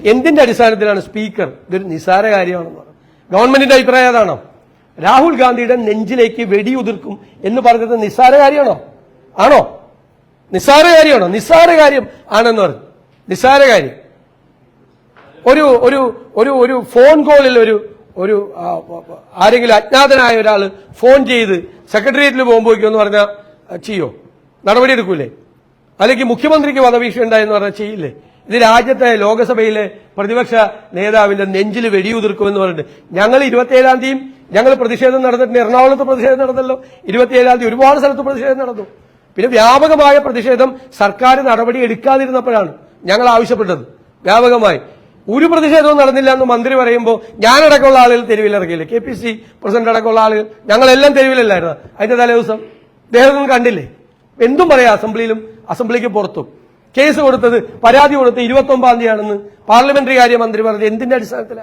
എന്തിന്റെ അടിസ്ഥാനത്തിലാണ് സ്പീക്കർ ഇതൊരു നിസാര കാര്യമാണെന്ന് പറയുന്നത് ഗവൺമെന്റിന്റെ അഭിപ്രായം അതാണോ? രാഹുൽ ഗാന്ധിയുടെ നെഞ്ചിലേക്ക് വെടിയുതിർക്കും എന്ന് പറഞ്ഞത് നിസ്സാര കാര്യമാണോ? ആണോ? നിസ്സാര കാര്യമാണോ? നിസ്സാര കാര്യം ആണെന്ന് പറഞ്ഞു. നിസ്സാര കാര്യം. ഒരു ഒരു ഒരു ഒരു ഫോൺ കോളിൽ ഒരു ഒരു ആരെങ്കിലും അജ്ഞാതനായ ഒരാൾ ഫോൺ ചെയ്ത് സെക്രട്ടേറിയറ്റിൽ പോകുമ്പോഴേക്കും എന്ന് പറഞ്ഞാൽ ചെയ്യോ? നടപടിയെടുക്കൂലേ അല്ലെങ്കിൽ മുഖ്യമന്ത്രിക്ക് വധഭീഷണി ഉണ്ടായെന്ന് പറഞ്ഞാൽ ചെയ്യില്ലേ? ഇത് രാജ്യത്തെ ലോകസഭയിലെ പ്രതിപക്ഷ നേതാവിന്റെ നെഞ്ചിൽ വെടിയുതിർക്കുമെന്ന് പറഞ്ഞിട്ട് ഞങ്ങൾ ഇരുപത്തിയേഴാം തീയതി ഞങ്ങൾ പ്രതിഷേധം നടന്നിട്ടുണ്ട്. എറണാകുളത്ത് പ്രതിഷേധം നടന്നല്ലോ. ഇരുപത്തിയേഴാം തീയതി ഒരുപാട് സ്ഥലത്ത് പ്രതിഷേധം നടന്നു. പിന്നെ വ്യാപകമായ പ്രതിഷേധം സർക്കാർ നടപടി എടുക്കാതിരുന്നപ്പോഴാണ് ഞങ്ങൾ ആവശ്യപ്പെട്ടത്. വ്യാപകമായി. ഒരു പ്രതിഷേധവും നടന്നില്ല എന്ന് മന്ത്രി പറയുമ്പോൾ ഞാനടക്കമുള്ള ആളുകൾ തെരുവിലിറങ്ങിയില്ല? കെ പി സി പ്രസിഡന്റ് അടക്കമുള്ള ആളുകൾ. ഞങ്ങളെല്ലാം തെരുവിലല്ലായിരുന്നു? അതിന്റെ തലേ ദിവസം അദ്ദേഹം കണ്ടില്ലേ? എന്തും പറയാം അസംബ്ലിയിലും. അസംബ്ലിക്ക് പുറത്തും. കേസ് കൊടുത്തത് പരാതി കൊടുത്ത് ഇരുപത്തി ഒമ്പതാം തീയതിയാണെന്ന് പാർലമെന്ററി കാര്യമന്ത്രി പറഞ്ഞത് എന്തിന്റെ അടിസ്ഥാനത്തിലാണ്